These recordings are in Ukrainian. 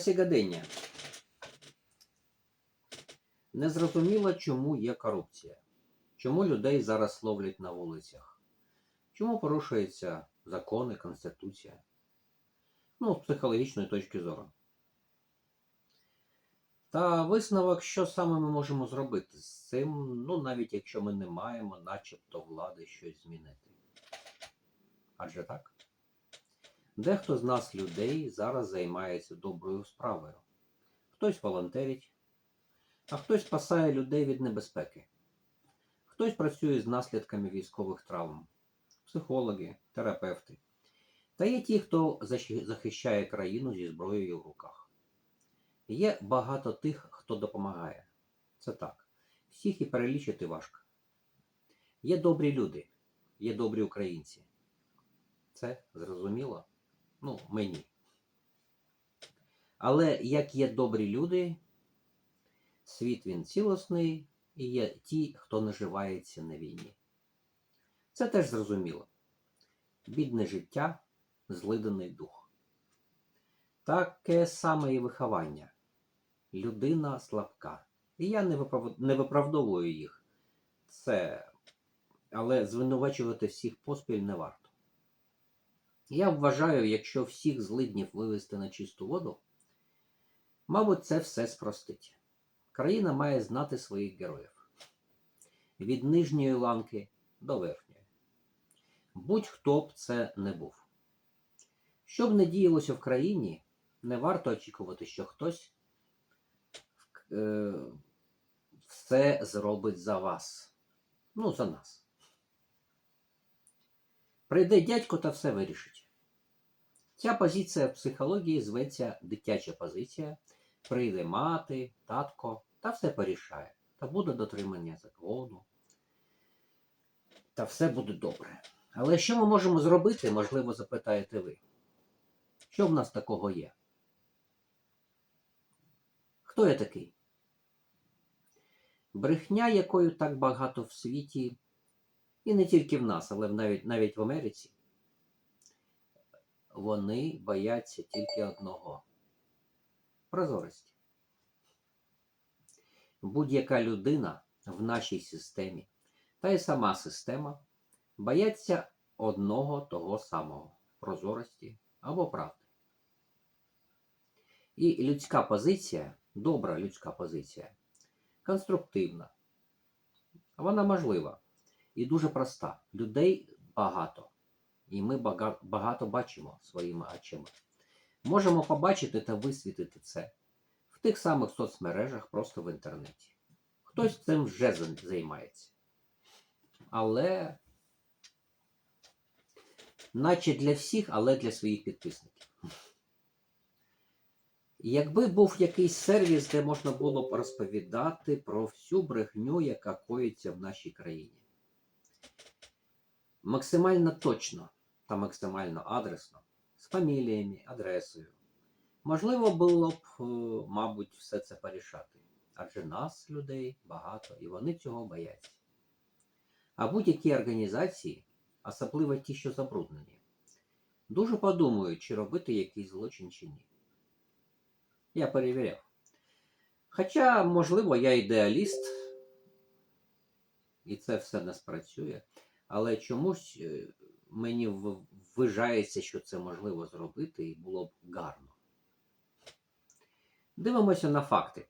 сьогодення. Незрозуміло, чому є корупція. Чому людей зараз ловлять на вулицях? Чому порушуються закони, Конституція? Ну, з психологічної точки зору. Та висновок, що саме ми можемо зробити з цим, ну навіть якщо ми не маємо начебто влади щось змінити. Адже так? Дехто з нас людей зараз займається доброю справою. Хтось волонтерить, а хтось спасає людей від небезпеки. Хтось працює з наслідками військових травм, психологи, терапевти. Та є ті, хто захищає країну зі зброєю в руках. Є багато тих, хто допомагає. Це так. Всіх і перелічити важко. Є добрі люди, є добрі українці. Це зрозуміло? Ну, мені. Але як є добрі люди, світ він цілісний, і є ті, хто наживається на війні. Це теж зрозуміло. Бідне життя, злиданий дух. Таке саме і виховання. Людина слабка. І я не, виправ... не виправдовую їх. Це. Але звинувачувати всіх поспіль не варто. Я вважаю, якщо всіх злиднів вивести на чисту воду, мабуть, це все спростить. Країна має знати своїх героїв від нижньої ланки до верхньої. Будь-хто б це не був. Що б не діялося в країні, не варто очікувати, що хтось е, все зробить за вас. Ну, за нас. Прийде дядько та все вирішить. Ця позиція в психології зветься дитяча позиція. Прийде мати, татко та все порішає. Та буде дотримання закону. Та все буде добре. Але що ми можемо зробити, можливо, запитаєте ви. Що в нас такого є? Хто я такий? Брехня, якою так багато в світі, і не тільки в нас, але навіть, навіть в Америці, вони бояться тільки одного прозорості. Будь-яка людина в нашій системі, та й сама система, бояться одного того самого прозорості або правди. І людська позиція, добра людська позиція, конструктивна. Вона можлива і дуже проста. Людей багато. І ми багато бачимо своїми очима. Можемо побачити та висвітити це в тих самих соцмережах, просто в інтернеті. Хтось цим вже займається. Але, наче для всіх, але для своїх підписників. Якби був якийсь сервіс, де можна було б розповідати про всю брехню, яка коїться в нашій країні. Максимально точно та максимально адресно, з фаміліями, адресою. Можливо, було б, е, мабуть, все це порішати. Адже нас, людей, багато, і вони цього бояться. А будь-які організації, особливо ті, що забруднені, дуже подумають, чи робити якийсь злочин чи ні. Я перевіряв. Хоча, можливо, я ідеаліст, і це все не спрацює, але чомусь е, мені вважається, що це можливо зробити і було б гарно. Дивимося на факти,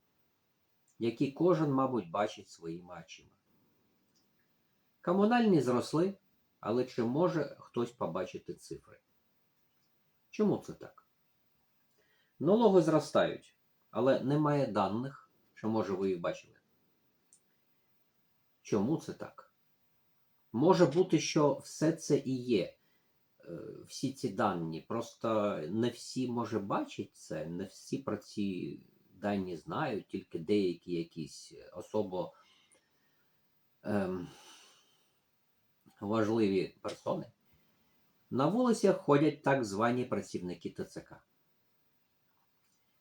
які кожен, мабуть, бачить своїми очима. Комунальні зросли, але чи може хтось побачити цифри? Чому це так? Налоги зростають, але немає даних, що може ви їх бачили. Чому це так? Може бути, що все це і є, е, всі ці дані. Просто не всі може бачать це, не всі про ці дані знають, тільки деякі якісь особо ем, важливі персони. На вулицях ходять так звані працівники ТЦК,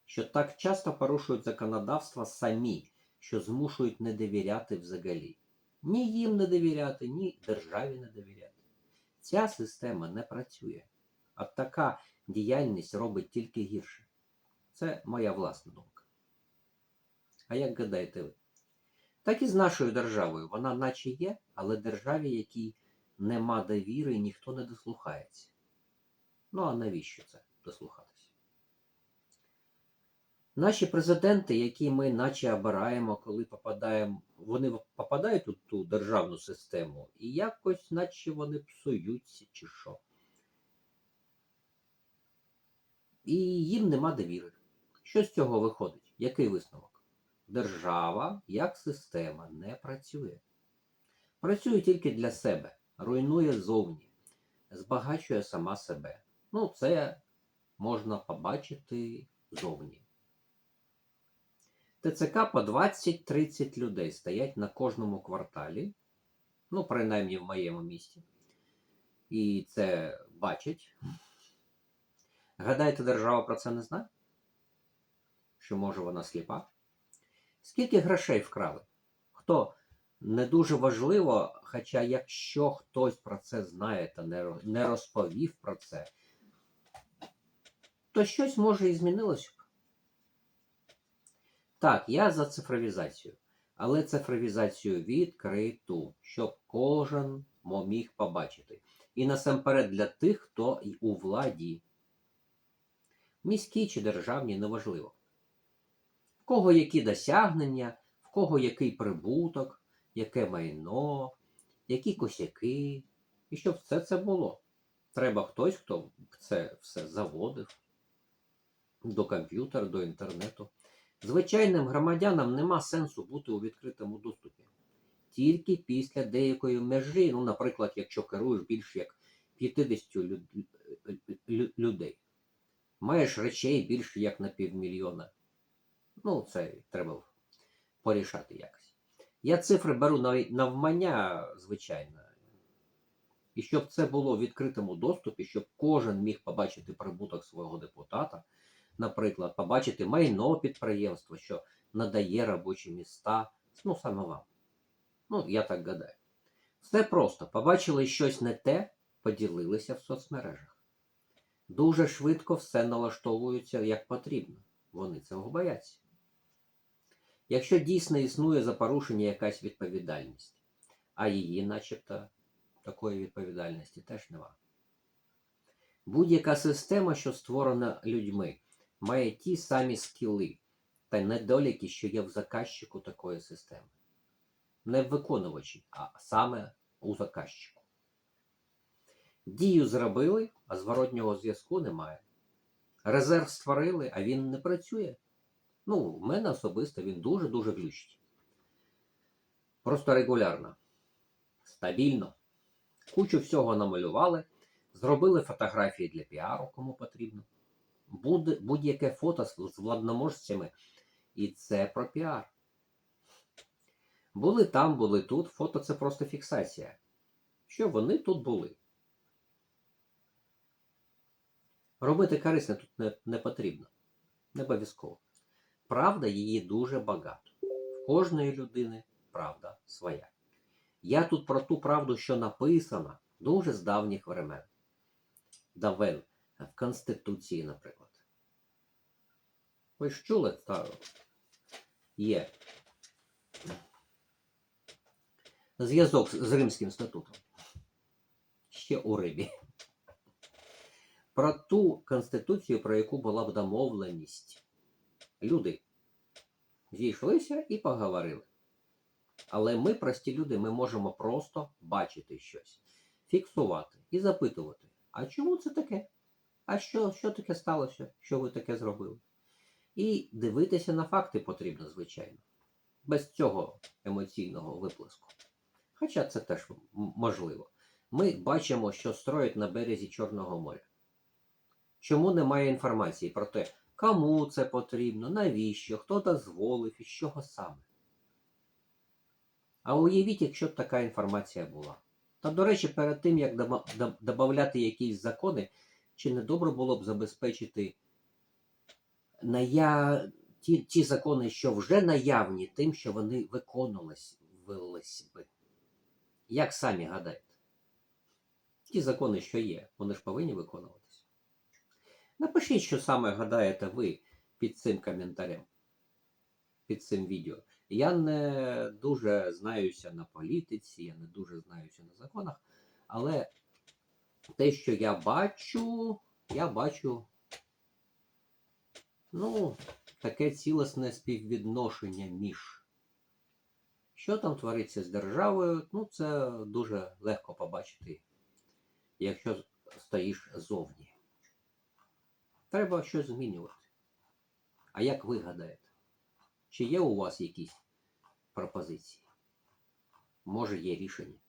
що так часто порушують законодавство самі, що змушують не довіряти взагалі. Ні їм не довіряти, ні державі не довіряти. Ця система не працює, а така діяльність робить тільки гірше. Це моя власна думка. А як гадаєте ви? Так і з нашою державою. Вона наче є, але державі, якій нема довіри, ніхто не дослухається. Ну а навіщо це дослухатися? Наші президенти, які ми наче обираємо, коли попадаємо, вони попадають у ту державну систему, і якось, наче вони псуються чи що. І їм нема довіри. Що з цього виходить? Який висновок? Держава як система не працює. Працює тільки для себе, руйнує зовні, збагачує сама себе. Ну, це можна побачити зовні. ТЦК по 20-30 людей стоять на кожному кварталі, ну, принаймні в моєму місті. І це бачать. Гадаєте, держава про це не знає? Що може вона сліпа? Скільки грошей вкрали? Хто? Не дуже важливо, хоча якщо хтось про це знає та не розповів про це, то щось може і змінилося б. Так, я за цифровізацію, але цифровізацію відкриту, щоб кожен міг побачити. І насамперед для тих, хто у владі. Міські чи державні, неважливо. В кого які досягнення, в кого який прибуток, яке майно, які косяки. І щоб все це було. Треба хтось, хто це все заводив до комп'ютера, до інтернету. Звичайним громадянам нема сенсу бути у відкритому доступі. Тільки після деякої межі, ну, наприклад, якщо керуєш більш як 50 лю- лю- людей, маєш речей більше як на півмільйона. Ну, це треба порішати якось. Я цифри беру на навмання, звичайно. І щоб це було в відкритому доступі, щоб кожен міг побачити прибуток свого депутата, наприклад, побачити майно підприємства, що надає робочі міста, ну саме вам. Ну, я так гадаю. Все просто. Побачили щось не те, поділилися в соцмережах. Дуже швидко все налаштовується як потрібно. Вони цього бояться. Якщо дійсно існує за порушення якась відповідальність, а її, начебто, такої відповідальності теж нема. Будь-яка система, що створена людьми, має ті самі скіли та недоліки, що є в заказчику такої системи. Не в виконувачі, а саме у заказчику. Дію зробили, а зворотнього зв'язку немає. Резерв створили, а він не працює. Ну, в мене особисто він дуже-дуже глючить. Просто регулярно, стабільно. Кучу всього намалювали, зробили фотографії для піару, кому потрібно. Будь-яке фото з владноможцями, і це про піар. Були там, були тут. Фото це просто фіксація. Що вони тут були. Робити корисне тут не, не потрібно. Не обов'язково. Правда її дуже багато. В кожної людини правда своя. Я тут про ту правду, що написана дуже з давніх времен. Давен в Конституції, наприклад. Ви ж чули, та є зв'язок з Римським статутом. Ще у Римі. Про ту конституцію, про яку була б домовленість. Люди зійшлися і поговорили. Але ми, прості люди, ми можемо просто бачити щось, фіксувати і запитувати, а чому це таке? А що, що таке сталося? Що ви таке зробили? І дивитися на факти потрібно, звичайно, без цього емоційного виплеску. Хоча це теж можливо. Ми бачимо, що строять на березі Чорного моря. Чому немає інформації про те, кому це потрібно, навіщо, хто дозволив і з чого саме? А уявіть, якщо б така інформація була. Та, до речі, перед тим, як дома- до- додавати якісь закони, чи не добре було б забезпечити ная... ті, ті закони, що вже наявні, тим, що вони виконувалися би. Як самі гадаєте? Ті закони, що є, вони ж повинні виконуватися. Напишіть, що саме гадаєте ви, під цим коментарем, під цим відео. Я не дуже знаюся на політиці, я не дуже знаюся на законах, але те, що я бачу, я бачу, ну, таке цілісне співвідношення між. Що там твориться з державою, ну це дуже легко побачити, якщо стоїш зовні. Треба щось змінювати. А як ви гадаєте? Чи є у вас якісь пропозиції? Може, є рішення?